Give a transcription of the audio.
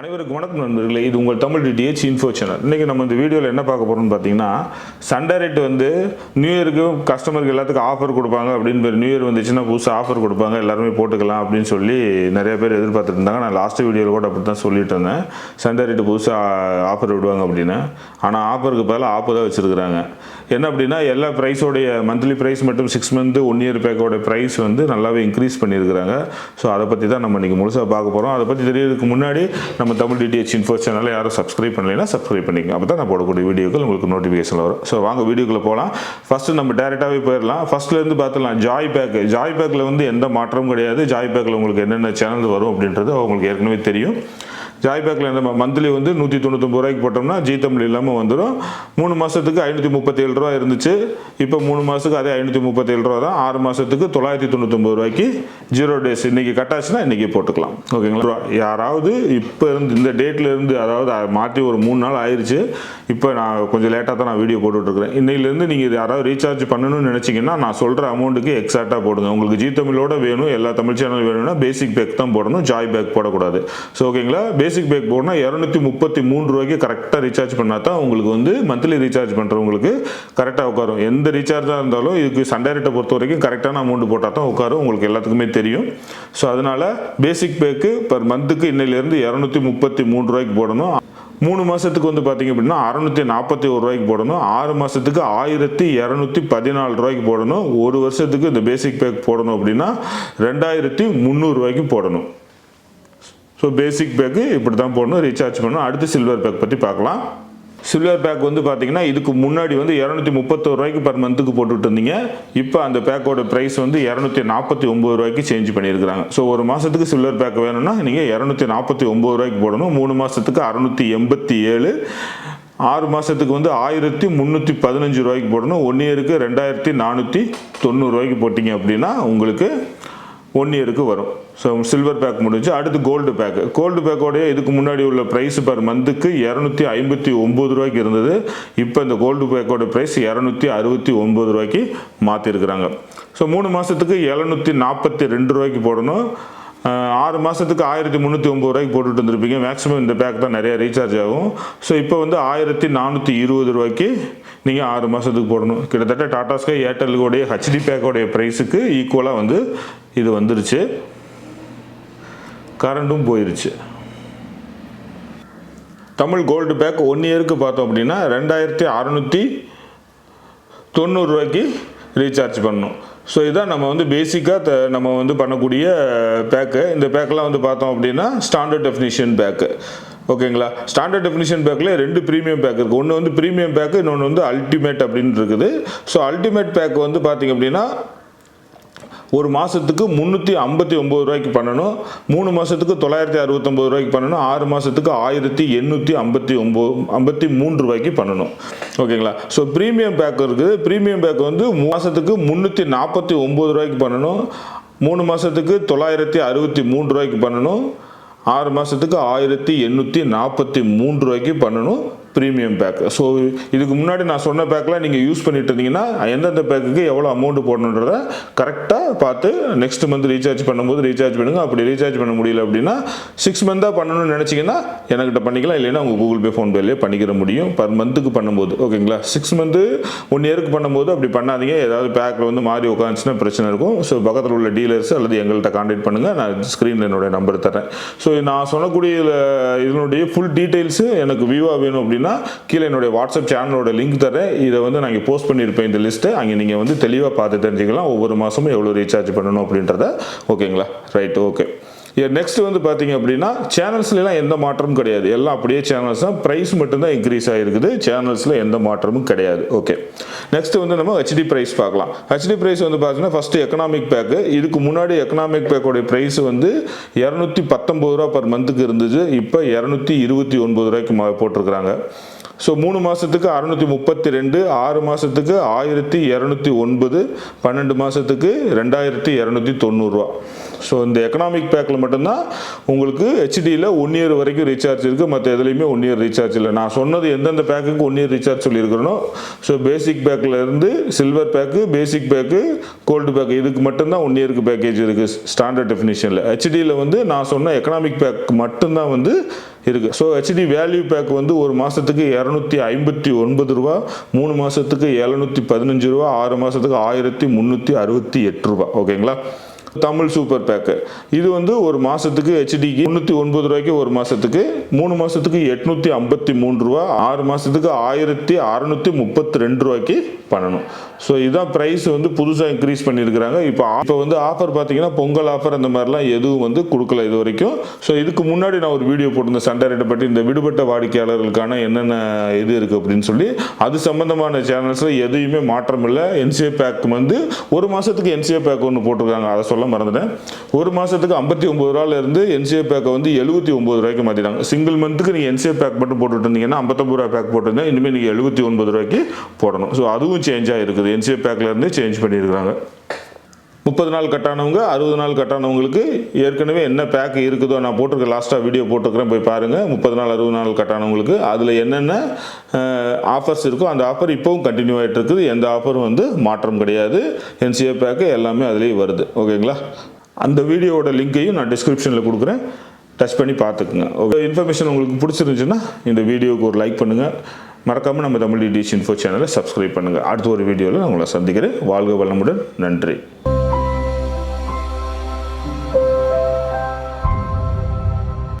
அனைவருக்கும் வணக்கம் நண்பர்களே. இது உங்கள் தமிழ் டிடிஹெச் இன்ஃபோ சேனல் இன்றைக்கி நம்ம இந்த வீடியோவில் என்ன பார்க்க போகிறோம்னு பார்த்தீங்கன்னா சண்டே ரேட் வந்து நியூ இயருக்கு கஸ்டமருக்கு எல்லாத்துக்கும் ஆஃபர் கொடுப்பாங்க அப்படின்னு நியூ இயர் வந்துச்சுன்னா புதுசாக ஆஃபர் கொடுப்பாங்க. எல்லாருமே போட்டுக்கலாம் அப்படின்னு சொல்லி நிறைய பேர் எதிர்பார்த்துட்டு இருந்தாங்க. நான் லாஸ்ட் வீடியோவில் கூட அப்படி தான் சொல்லிட்டு இருந்தேன். சண்டே ரேட்டு புதுசாக ஆஃபர் விடுவாங்க அப்படின்னு. ஆனால் ஆஃபருக்கு பதிலாக ஆப்பு தான் வச்சுருக்குறாங்க. என்ன அப்படின்னா எல்லா ப்ரைஸோடைய மந்த்லி ப்ரைஸ் மட்டும் சிக்ஸ் மந்த்து ஒன் இயர் பேக்கோட ப்ரைஸ் வந்து நல்லாவே இன்க்ரீஸ் பண்ணியிருக்கிறாங்க. ஸோ அதை பற்றி தான் நம்ம இன்றைக்கி முழுசாக பார்க்க போகிறோம் அதை பற்றி தெரியறதுக்கு முன்னாடி நம்ம தமிழ் டிடிஹெச் இன்ஃபோ சேனலை யாரும் சப்ஸ்கிரைப் பண்ணலைன்னா சப்ஸ்கிரைப் பண்ணிங்க அப்போ தான் நான் போடக்கூடிய வீடியோக்கள் உங்களுக்கு நோட்டிஃபிகேஷன் வரும். ஸோ வாங்க வீடியோக்குள்ளே போகலாம் ஃபஸ்ட்டு நம்ம டேரெக்டாகவே போயிடலாம். ஃபஸ்ட்லேருந்து பார்த்துலாம் ஜாய் பேக் ஜாய் பேக்கில் வந்து எந்த மாற்றமும் கிடையாது. ஜாய் பேக்கில் உங்களுக்கு என்னென்ன சேனல் வரும் அப்படின்றது அவங்களுக்கு ஏற்கனவே தெரியும். ஜாய் பேக்கில் இந்த மந்த்லி வந்து நூற்றி தொண்ணூத்தொம்பது ரூபாய்க்கு போட்டோம்னா ஜி தமிழ் இல்லாமல் வந்துடும் மூணு மாதத்துக்கு ஐநூற்றி முப்பத்தேழு ரூபா இருந்துச்சு. இப்போ மூணு மாதத்துக்கு அதே ஐநூற்றி முப்பத்தேழு ரூபா தான். ஆறு மாதத்துக்கு தொள்ளாயிரத்தி தொண்ணூத்தொம்பது ரூபாய்க்கு ஜீரோ டேஸ் இன்றைக்கி கட்டாச்சுன்னா இன்றைக்கி போட்டுக்கலாம். ஓகேங்களா? யாராவது இப்போ இருந்து இந்த டேட்டில் இருந்து அதாவது மாற்றி ஒரு மூணு நாள் ஆயிடுச்சு இப்போ நான் கொஞ்சம் லேட்டாக தான் நான் வீடியோ போட்டுட்ருக்கிறேன். இன்னையிலேருந்து நீங்கள் யாராவது ரீசார்ஜ் பண்ணணும்னு நினச்சிங்கன்னா நான் சொல்கிற அமௌண்ட்டுக்கு எக்ஸாக்டாக போடுங்க. உங்களுக்கு ஜி தமிழோட வேணும் எல்லா தமிழ் சேனல் வேணும்னா பேசிக் பேக் தான் போடணும். ஜாய் பேக் போடக்கூடாது. ஸோ ஓகேங்களா? பேசிக் பேசிக் பேக் போனால் இரநூத்தி முப்பத்தி மூணு ரூபாய்க்கு கரெக்டாக ரீசார்ஜ் பண்ணால் தான் உங்களுக்கு வந்து மந்த்லி ரீசார்ஜ் பண்ணுறவங்களுக்கு கரெக்டாக உட்காரும். எந்த ரீசார்ஜாக இருந்தாலும் இதுக்கு சண்டேரிட்டை பொறுத்த வரைக்கும் கரெக்டான அமௌண்ட் போட்டால் தான் உட்காரும். உங்களுக்கு எல்லாத்துக்குமே தெரியும். ஸோ அதனால் பேசிக் பேக்கு பர் மந்த்துக்கு இன்னையிலேருந்து இரநூத்தி முப்பத்தி மூணு ரூபாய்க்கு போடணும். மூணு மாதத்துக்கு வந்து பார்த்தீங்க அப்படின்னா அறநூற்றி நாற்பத்தி ஒரு ரூபாய்க்கு போடணும். ஆறு மாதத்துக்கு ஆயிரத்தி இரநூத்தி பதினாலு ரூபாய்க்கு போடணும். ஒரு வருஷத்துக்கு இந்த பேசிக் பேக் போடணும் அப்படின்னா ரெண்டாயிரத்தி முந்நூறுரூவாய்க்கு போடணும். ஸோ பேசிக் பேக்கு இப்படி தான் போடணும் ரீசார்ஜ் பண்ணணும். அடுத்து சில்வர் பேக் பற்றி பார்க்கலாம். சில்வர் பேக் வந்து பார்த்தீங்கன்னா இதுக்கு முன்னாடி வந்து இரநூத்தி முப்பத்தோரு ரூபாய்க்கு பர் மந்த்துக்கு போட்டுட்டு இருந்தீங்க இப்போ அந்த பேக்கோட ப்ரைஸ் வந்து இரநூத்தி நாற்பத்தி ஒம்பது ரூபாய்க்கு சேஞ்ச் பண்ணியிருக்கிறாங்க. ஸோ ஒரு மாதத்துக்கு சில்வர் பேக் வேணும்னா நீங்கள் இரநூத்தி நாற்பத்தி ஒம்பது ரூபாய்க்கு போடணும். மூணு மாதத்துக்கு அறுநூற்றி எண்பத்தி ஏழு. ஆறு மாதத்துக்கு வந்து ஆயிரத்தி முந்நூற்றி பதினஞ்சு ரூபாய்க்கு போடணும். ஒன் இயருக்கு ரெண்டாயிரத்தி நானூற்றி தொண்ணூறுரூவாய்க்கு போட்டிங்க அப்படின்னா உங்களுக்கு ஒன் இயருக்கு வரும். ஸோ சில்வர் பேக் முடிஞ்சு அடுத்து கோல்டு பேக் கோல்டு பேக்கோடைய இதுக்கு முன்னாடி உள்ள ப்ரைஸ் பர் மந்த்துக்கு இரநூத்தி ஐம்பத்தி ஒம்பது ரூபாய்க்கு இருந்தது. இப்போ இந்த கோல்டு பேக்கோட ப்ரைஸ் இரநூத்தி அறுபத்தி ஒம்பது ரூபாய்க்கு மாற்றிருக்கிறாங்க ஸோ மூணு மாதத்துக்கு எழுநூற்றி நாற்பத்தி ரெண்டு ரூபாய்க்கு போடணும். ஆறு மாதத்துக்கு ஆயிரத்தி முந்நூற்றி ஒம்பது ரூபாய்க்கு போட்டுட்டு இருந்திருப்பீங்க மேக்ஸிமம் இந்த பேக் தான் நிறையா ரீசார்ஜ் ஆகும். ஸோ இப்போ வந்து ஆயிரத்தி நானூற்றி இருபது ரூபாய்க்கு நீங்கள் ஆறு மாதத்துக்கு போடணும். கிட்டத்தட்ட டாடா ஸ்கை ஏர்டெலுடைய ஹெச்டி பேக்கோடைய ப்ரைஸுக்கு ஈக்குவலாக வந்து இது வந்துருச்சு. கரண்ட்டும் போயிருச்சு. தமிழ் கோல்டு பேக் ஒன் இயருக்கு பார்த்தோம் அப்படின்னா ரெண்டாயிரத்தி அறநூற்றி தொண்ணூறுரூவாய்க்கு ரீசார்ஜ் பண்ணணும் ஸோ இதான் நம்ம வந்து பேசிக்காக நம்ம வந்து பண்ணக்கூடிய பேக்கு இந்த பேக்கெலாம் வந்து பார்த்தோம் அப்படின்னா ஸ்டாண்டர்ட் டெஃபினிஷன் பேக்கு ஓகேங்களா ஸ்டாண்டர்ட் டெஃபினிஷன் பேக்கில் ரெண்டு ப்ரீமியம் பேக் இருக்குது ஒன்று வந்து ப்ரீமியம் பேக்கு இன்னொன்று வந்து அல்டிமேட் அப்படின்னு இருக்குது. ஸோ அல்டிமேட் பேக் வந்து பார்த்திங்க அப்படின்னா ஒரு மாதத்துக்கு முந்நூற்றி ஐம்பத்தி ஒம்பது ரூபாய்க்கு பண்ணணும். மூணு மாதத்துக்கு தொள்ளாயிரத்தி அறுபத்தொம்பது ரூபாய்க்கு பண்ணணும். ஆறு மாதத்துக்கு ஆயிரத்தி எண்ணூற்றி ஐம்பத்தி ஒம்பது ஐம்பத்தி மூணு ரூபாய்க்கு பண்ணணும். ஓகேங்களா? ஸோ ப்ரீமியம் பேக் இருக்குது. ப்ரீமியம் பேக் வந்து மாதத்துக்கு முந்நூற்றி நாற்பத்தி ஒம்பது ரூபாய்க்கு பண்ணணும். மூணு மாதத்துக்கு தொள்ளாயிரத்தி அறுபத்தி மூணு ரூபாய்க்கு பண்ணணும். ஆறு மாதத்துக்கு ஆயிரத்தி எண்ணூற்றி நாற்பத்தி மூணு ரூபாய்க்கு பண்ணணும். ப்ரீமியம் பேக் ஸோ இதுக்கு முன்னாடி நான் சொன்ன பேக்கெலாம் நீங்கள் யூஸ் பண்ணிட்டு இருந்தீங்கன்னா எந்தெந்த பேக்குக்கு எவ்வளோ அமௌண்ட் போடணுன்றத கரெக்டாக பார்த்து நெக்ஸ்ட் மந்த் ரீசார்ஜ் பண்ணும்போது ரீசார்ஜ் பண்ணுங்கள் அப்படி ரீசார்ஜ் பண்ண முடியல அப்படின்னா சிக்ஸ் மந்தாக பண்ணணும்னு நினச்சிங்கன்னா என்கிட்ட பண்ணிக்கலாம். இல்லைன்னா உங்கள் கூகுள் பே ஃபோன்பேலேயே பண்ணிக்கிற முடியும் பர் மந்த்துக்கு பண்ணும்போது. ஓகேங்களா சிக்ஸ் மந்த்து ஒன் இயருக்கு பண்ணும்போது அப்படி பண்ணாதீங்க. ஏதாவது பேக்கில் வந்து மாறி உட்காந்துச்சுன்னா பிரச்சனை இருக்கும். ஸோ பக்கத்தில் உள்ள டீலர்ஸ் அல்லது எங்கள்கிட்ட காண்டாக்ட் பண்ணுங்கள் நான் ஸ்க்ரீனில் என்னோடய நம்பர் தரேன் ஸோ நான் சொல்லக்கூடிய இதனுடைய ஃபுல் டீட்டெயில்ஸு எனக்கு வியூவாக வேணும் அப்படின்னா கீழே என்னுடைய வாட்ஸ்அப் சேனலோட லிங்க் தரேன் இதை வந்து நான் இங்கே போஸ்ட் பண்ணியிருப்பேன் இந்த லிஸ்ட்டு அங்கே நீங்கள் வந்து தெளிவாக பார்த்து தெரிஞ்சுக்கலாம். ஒவ்வொரு மாதமும் எவ்வளோ ரீசார்ஜ் பண்ணணும் அப்படின்றத. ஓகேங்களா ரைட் ஓகே நெக்ஸ்ட் வந்து பார்த்தீங்க அப்படின்னா சேனல்ஸ்லாம் எந்த மாற்றமும் கிடையாது. எல்லாம் அப்படியே சேனல்ஸ் தான். ப்ரைஸ் மட்டும்தான் இன்க்ரீஸ் ஆகிருக்குது சேனல்ஸில் எந்த மாற்றமும் கிடையாது. ஓகே நெக்ஸ்ட் வந்து நம்ம ஹெச்டி ப்ரைஸ் பார்க்கலாம். ஹெச்டி ப்ரைஸ் வந்து பார்த்தீங்கன்னா ஃபஸ்ட்டு எக்கனாமிக் பேக்கு இதுக்கு முன்னாடி எக்கனாமிக் பேக்கோடைய ப்ரைஸ் வந்து இரநூத்தி பத்தொம்பது ரூபா பர் மந்த்துக்கு இருந்துச்சு. இப்போ இரநூத்தி இருபத்தி ஒன்பது ரூபாய்க்கு மா- போட்டிருக்கிறாங்க. ஸோ மூணு மாதத்துக்கு அறுநூற்றி முப்பத்தி ரெண்டு ஆறு மாதத்துக்கு ஆயிரத்தி இரநூத்தி ஒன்பது பன்னெண்டு மாதத்துக்கு ரெண்டாயிரத்தி இரநூத்தி தொண்ணூறுரூவா ஸோ இந்த எக்கனாமிக் பேக்கில் மட்டும்தான் உங்களுக்கு ஹெச்டியில் ஒன் இயர் வரைக்கும் ரீசார்ஜ் இருக்குது மற்ற எதுலேயுமே ஒன் இயர் ரீசார்ஜ் இல்லை. நான் சொன்னது எந்தெந்த பேக்குக்கு ஒன் இயர் ரீசார்ஜ் சொல்லியிருக்கிறனோ ஸோ பேசிக் பேக்கில் இருந்து silver pack basic pack gold pack இதுக்கு மட்டும்தான் ஒன் இயருக்கு பேக்கேஜ் இருக்குது ஸ்டாண்டர்ட் டெஃபினிஷனில் ஹெச்டியில் வந்து நான் சொன்ன எக்கனாமிக் பேக் மட்டும்தான் வந்து இருக்குது ஸோ ஹெச்டி வேல்யூ பேக் வந்து ஒரு மாதத்துக்கு இரநூத்தி ஐம்பத்தி ஒன்பது ரூபா மூணு மாதத்துக்கு எழுநூற்றி பதினஞ்சு ரூபா ஆறு மாதத்துக்கு ஆயிரத்தி முந்நூற்றி அறுபத்தி எட்டு ரூபா. ஓகேங்களா தமிழ் சூப்பர் பேக்கு இது வந்து ஒரு மாதத்துக்கு ஹெச்டிக்கு முந்நூற்றி ஒன்பது ரூபாய்க்கு ஒரு மாதத்துக்கு மூணு மாதத்துக்கு எட்நூற்றி ஐம்பத்தி மூணு ரூபா ஆறு மாதத்துக்கு ஆயிரத்தி அறநூற்றி முப்பத்தி ரெண்டு ரூபாய்க்கு பண்ணணும். ஸோ இதுதான் ப்ரைஸ் வந்து புதுசாக இன்க்ரீஸ் பண்ணியிருக்கிறாங்க. இப்போ இப்போ வந்து ஆஃபர் பார்த்தீங்கன்னா பொங்கல் ஆஃபர் அந்த மாதிரிலாம் எதுவும் வந்து கொடுக்கல இது வரைக்கும். ஸோ இதுக்கு முன்னாடி நான் ஒரு வீடியோ போட்டிருந்தேன் சண்டை ரேட்டை பற்றி இந்த விடுபட்ட வாடிக்கையாளர்களுக்கான என்னென்ன இது இருக்குது அப்படின்னு சொல்லி. அது சம்மந்தமான சேனல்ஸில் எதையுமே மாற்றம் இல்லை என்சிஏ பேக் வந்து ஒரு மாதத்துக்கு என்சிஏ பேக் ஒன்று போட்டிருக்காங்க. அதை சொல்ல மறந்துட்டேன். ஒரு மாதத்துக்கு ஐம்பத்தி ஒம்பது ரூபால இருந்து என்சிஏ பேக்கை வந்து எழுபத்தி ஒம்பது ரூபாய்க்கு மாற்றிட்டாங்க சிங்கிள் மந்த்துக்கு நீங்கள் என்சிஏ பேக் மட்டும் போட்டுட்டு இருந்தீங்கன்னா ஐம்பத்தொம்பது ரூபா பேக் போட்டிருந்தேன். இனிமேல் நீங்கள் எழுபத்தி ஒன்பது ரூபாய்க்கு போடணும். ஸோ அதுவும் சேஞ்ச் ஆகிருக்குது என்சிஏ பேக்கில் இருந்து சேஞ்ச் பண்ணியிருக்கிறாங்க. முப்பது நாள் கட்டானவங்க அறுபது நாள் கட்டானவங்களுக்கு ஏற்கனவே என்ன பேக் இருக்குதோ நான் போட்டிருக்க லாஸ்ட்டாக வீடியோ போட்டிருக்கிறேன் போய் பாருங்கள் முப்பது நாள் அறுபது நாள் கட்டானவங்களுக்கு அதில் என்னென்ன ஆஃபர்ஸ் இருக்கோ அந்த ஆஃபர் இப்போவும் கண்டினியூ ஆகிட்டு இருக்குது. எந்த ஆஃபரும் வந்து மாற்றம் கிடையாது. என்சிஏ பேக்கு எல்லாமே அதுலேயே வருது. ஓகேங்களா அந்த வீடியோவோட லிங்க்கையும் நான் டிஸ்கிரிப்ஷனில் கொடுக்குறேன். டச் பண்ணி பார்த்துக்குங்க. ஓகே இன்ஃபர்மேஷன் உங்களுக்கு பிடிச்சிருந்துச்சுன்னா இந்த வீடியோவுக்கு ஒரு லைக் பண்ணுங்கள் மறக்காமல் நம்ம தமிழ் டிடிஎச் இன்ஃபோ சேனலை சப்ஸ்கிரைப் பண்ணுங்கள் அடுத்த ஒரு வீடியோவில் நான் உங்களை சந்திக்கிறேன். வாழ்க வளமுடன். நன்றி.